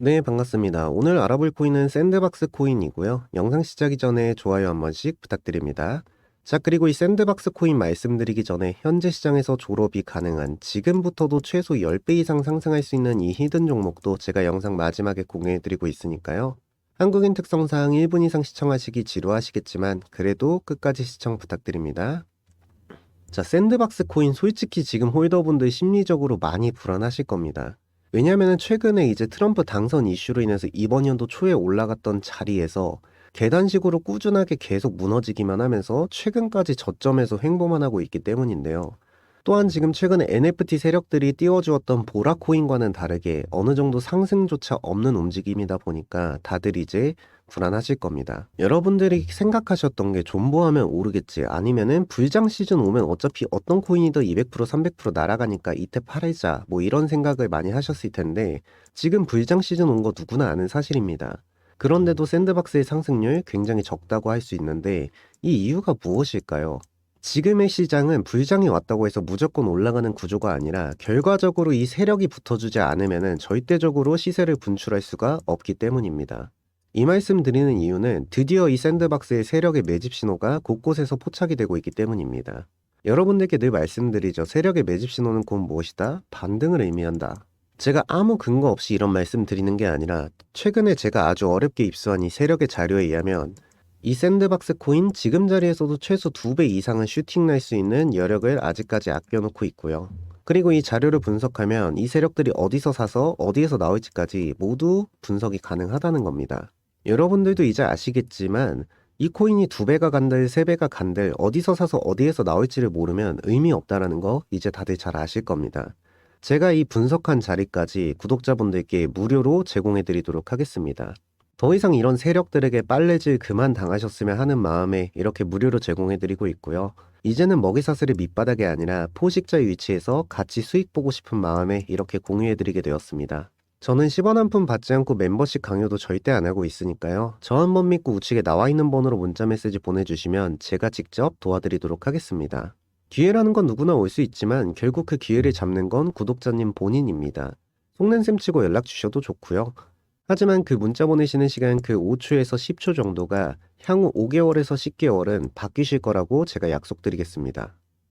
네, 반갑습니다. 오늘 알아볼 코인은 샌드박스 코인이고요. 영상 시작이 전에 좋아요 한 번씩 부탁드립니다. 자, 그리고 이 샌드박스 코인 말씀드리기 전에 현재 시장에서 졸업이 가능한 지금부터도 최소 10배 이상 상승할 수 있는 이 히든 종목도 제가 영상 마지막에 공유해드리고 있으니까요. 한국인 특성상 1분 이상 시청하시기 지루하시겠지만 그래도 끝까지 시청 부탁드립니다. 자, 샌드박스 코인 솔직히 지금 홀더분들 심리적으로 많이 불안하실 겁니다. 왜냐하면 최근에 이제 트럼프 당선 이슈로 인해서 이번 연도 초에 올라갔던 자리에서 계단식으로 꾸준하게 계속 무너지기만 하면서 최근까지 저점에서 횡보만 하고 있기 때문인데요. 또한 지금 최근에 NFT 세력들이 띄워주었던 보라코인과는 다르게 어느 정도 상승조차 없는 움직임이다 보니까 다들 이제 불안하실 겁니다. 여러분들이 생각하셨던 게 존버하면 오르겠지 아니면은 불장 시즌 오면 어차피 어떤 코인이든 200% 300% 날아가니까 이때 팔자 뭐 이런 생각을 많이 하셨을 텐데 지금 불장 시즌 온 거 누구나 아는 사실입니다. 그런데도 샌드박스의 상승률 굉장히 적다고 할 수 있는데 이 이유가 무엇일까요? 지금의 시장은 불장이 왔다고 해서 무조건 올라가는 구조가 아니라 결과적으로 이 세력이 붙어주지 않으면 절대적으로 시세를 분출할 수가 없기 때문입니다. 이 말씀 드리는 이유는 드디어 이 샌드박스의 세력의 매집 신호가 곳곳에서 포착이 되고 있기 때문입니다. 여러분들께 늘 말씀드리죠. 세력의 매집 신호는 곧 무엇이다? 반등을 의미한다. 제가 아무 근거 없이 이런 말씀 드리는 게 아니라 최근에 제가 아주 어렵게 입수한 이 세력의 자료에 의하면 이 샌드박스 코인 지금 자리에서도 최소 2배 이상은 슈팅 날 수 있는 여력을 아직까지 아껴놓고 있고요. 그리고 이 자료를 분석하면 이 세력들이 어디서 사서 어디에서 나올지까지 모두 분석이 가능하다는 겁니다. 여러분들도 이제 아시겠지만 이 코인이 두 배가 간들 세 배가 간들 어디서 사서 어디에서 나올지를 모르면 의미 없다라는 거 이제 다들 잘 아실 겁니다. 제가 이 분석한 자리까지 구독자분들께 무료로 제공해 드리도록 하겠습니다. 더 이상 이런 세력들에게 빨래질 그만 당하셨으면 하는 마음에 이렇게 무료로 제공해 드리고 있고요. 이제는 먹이 사슬의 밑바닥이 아니라 포식자의 위치에서 같이 수익 보고 싶은 마음에 이렇게 공유해 드리게 되었습니다. 저는 10원 한 푼 받지 않고 멤버십 강요도 절대 안 하고 있으니까요. 저 한 번 믿고 우측에 나와 있는 번호로 문자 메시지 보내주시면 제가 직접 도와드리도록 하겠습니다. 기회라는 건 누구나 올 수 있지만 결국 그 기회를 잡는 건 구독자님 본인입니다. 속낸셈 치고 연락 주셔도 좋고요. 하지만 그 문자 보내시는 시간 그 5초에서 10초 정도가 향후 5개월에서 10개월은 바뀌실 거라고 제가 약속드리겠습니다.